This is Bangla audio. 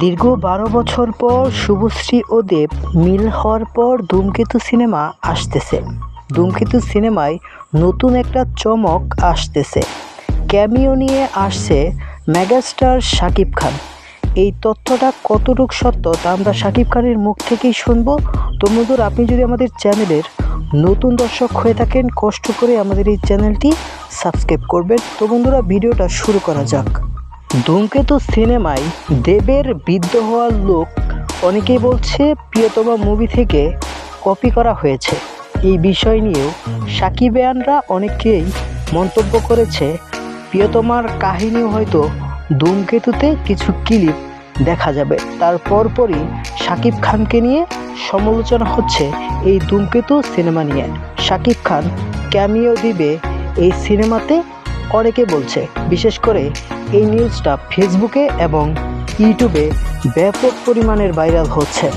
দীর্ঘ বারো বছর পর শুভশ্রী ও দেব মিল হওয়ার পর ধূমকেতু সিনেমা আসতেছে। ধূমকেতু সিনেমায় নতুন একটা চমক আসতেছে। ক্যামিও নিয়ে আসছে মেগাস্টার শাকিব খান। এই তথ্যটা কতটুকু সত্য তা আমরা শাকিব খানের মুখ থেকেই শুনব। তো আপনি যদি আমাদের চ্যানেলের নতুন দর্শক হয়ে থাকেন, কষ্ট করে আমাদের এই চ্যানেলটি সাবস্ক্রাইব করবেন। তো বন্ধুরা, ভিডিওটা শুরু করা যাক। ধূমকেতু সিনেমায় দেবের বৃদ্ধ হওয়ার লোক অনেকেই বলছে প্রিয়তমা মুভি থেকে কপি করা হয়েছে। এই বিষয় নিয়েও সাকিবিয়ানরা অনেকেই মন্তব্য করেছে। প্রিয়তমার কাহিনীও হয়তো ধূমকেতুতে কিছু ক্লিপ দেখা যাবে। তার পরপরই শাকিব খানকে নিয়ে সমালোচনা হচ্ছে এই ধূমকেতু সিনেমা নিয়ে। শাকিব খান ক্যামিও দিবে এই সিনেমাতে অনেকে বলছে বিশেষ করে এই নিউজটা ফেসবুকে এবং ইউটিউবে ব্যাপক পরিমাণের ভাইরাল হচ্ছে।